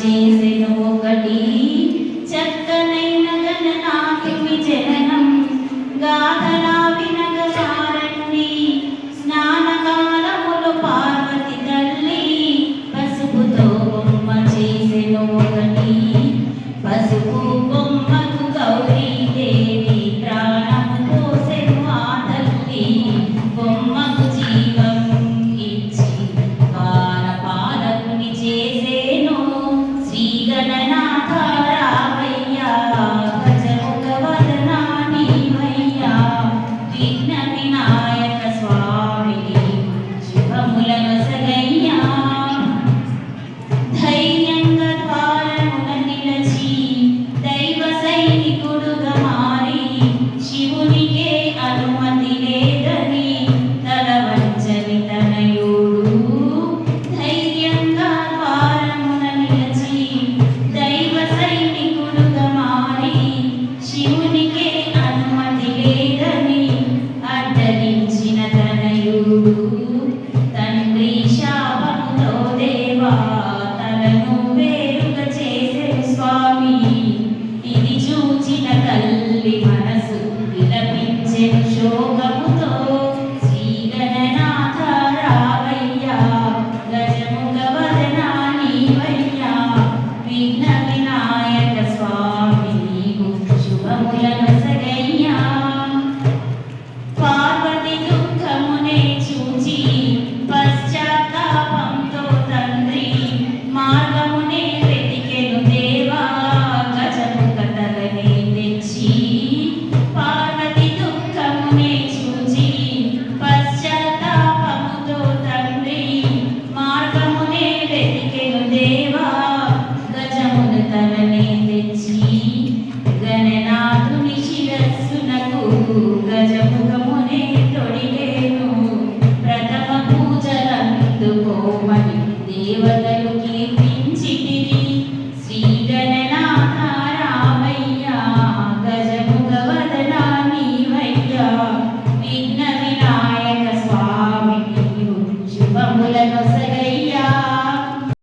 చేసెను ఒకటి చక్కనైన గణనాకి విజయనం గాథలా వినగసారండి స్నానకాలములు పార్వతి తల్లి పసుపుతో బొమ్మ చేసెను ఒకటి పసుపు Amen. కృపను వేరుక చేసెను స్వామి ఇది చూచిన తల్లి మనసు విలపించెను శోకముతో శ్రీగణనాథ రావయ్యా గజముఖ వదనా నీవయ్యా విఘ్న వినా గజముగా